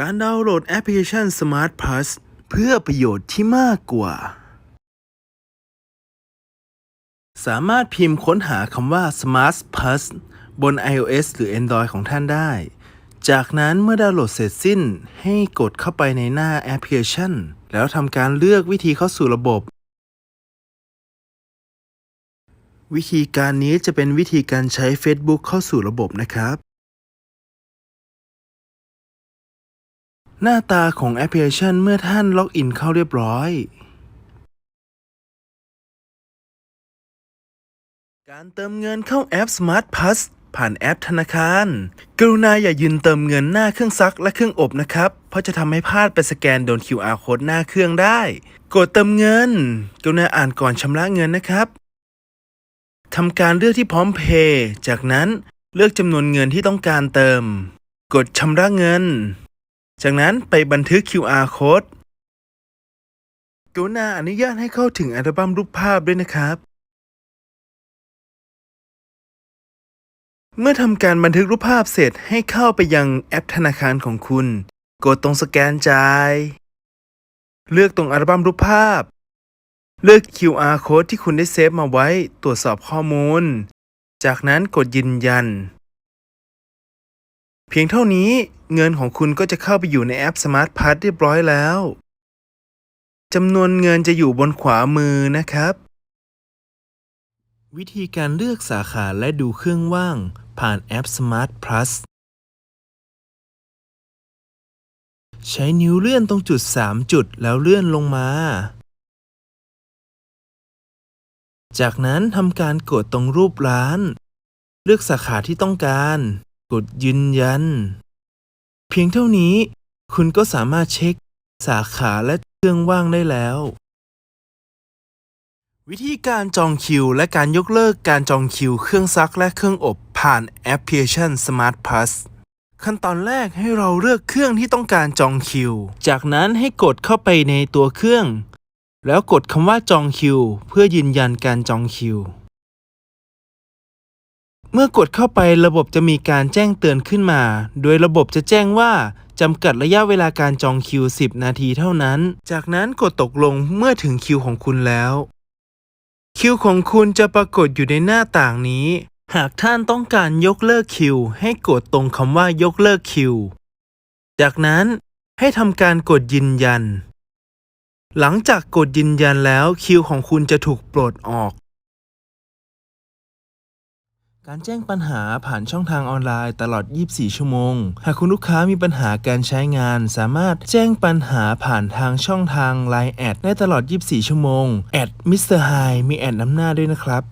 การดาวน์โหลดแอปพลิเคชัน Smart Plus เพื่อประโยชน์ที่มากกว่า สามารถพิมพ์ค้นหาคำว่า Smart Plus บน iOS หรือ Android ของท่านได้ จากนั้นเมื่อดาวน์โหลดเสร็จสิ้น ให้กดเข้าไปในหน้าแอปพลิเคชัน แล้วทำการเลือกวิธีเข้าสู่ระบบ วิธีการนี้จะเป็นวิธีการใช้ Facebook เข้าสู่ระบบนะครับ หน้าตาของแอปพลิเคชันเมื่อท่านล็อกอินเข้าเรียบร้อย การเติมเงินเข้าแอป Smart Plus ผ่านแอปธนาคาร กรุณาอย่ายืนเติมเงินหน้าเครื่องซักและเครื่องอบนะครับ เพราะจะทำให้พลาดไปสแกนโดน QR code หน้าเครื่องได้ กดเติมเงิน กรุณาอ่านก่อนชำระเงินนะครับทำการเลือกที่พร้อมเพย์จากนั้นเลือกจำนวนเงินที่ต้องการเติม กดชำระเงิน จากนั้นไปบันทึก QR code กรุณาอนุญาตให้เข้าถึงอัลบั้มรูปภาพด้วยนะครับ เมื่อทำการบันทึกรูปภาพเสร็จให้เข้าไปยังแอปธนาคารของคุณ กดตรงสแกนจ่าย เลือกตรงอัลบั้มรูปภาพ เลือก QR code ที่คุณได้เซฟมาไว้ตรวจสอบข้อมูล จากนั้นกดยืนยัน เพียงเท่านี้เงินของคุณก็จะเข้าไปอยู่ในแอป Smart Pass เรียบร้อยแล้วจำนวนเงินจะอยู่บนขวามือนะครับ วิธีการเลือกสาขาและดูเครื่องว่าง ผ่านแอป Smart Plus ใช้นิ้วเลื่อนตรงจุด 3 จุดแล้วเลื่อนลงมา จากนั้นทำการกดตรงรูปร้าน เลือกสาขาที่ต้องการ กดยืนยัน เพียงเท่านี้ คุณก็สามารถเช็ค สาขาและเครื่องว่างได้แล้ว วิธีการจองคิว และการยกเลิกการจองคิว เครื่องซักและเครื่องอบผ่านแอปพลิเคชัน Smart Plus ขั้นตอนแรกให้เราเลือกเครื่องที่ต้องการจองคิว จากนั้นให้กดเข้าไปในตัวเครื่อง แล้วกดคำว่าจองคิว เพื่อยืนยันการจองคิว เมื่อกดเข้าไประบบจะมีการแจ้งเตือนขึ้นมา โดยระบบจะแจ้งว่าจำกัดระยะเวลาการจองคิว 10 นาทีเท่านั้น จากนั้นกดตกลงเมื่อถึงคิวของคุณแล้ว คิวของคุณจะปรากฏอยู่ในหน้าต่างนี้ หากท่านต้องการยกเลิกคิว ให้กดตรงคำว่ายกเลิกคิว จากนั้นให้ทำการกดยืนยัน หลังจากกดยืนยันแล้วคิวของคุณจะถูกปลดออก การแจ้งปัญหาผ่านช่องทางออนไลน์ตลอด 24 ชั่วโมง หากคุณลูกค้ามีปัญหาการใช้งาน สามารถแจ้งปัญหาผ่านทางช่องทาง Line แอดได้ตลอด 24 ชั่วโมงแอดมิสเตอร์ไฮมีแอดน้ำหน้าด้วยนะครับ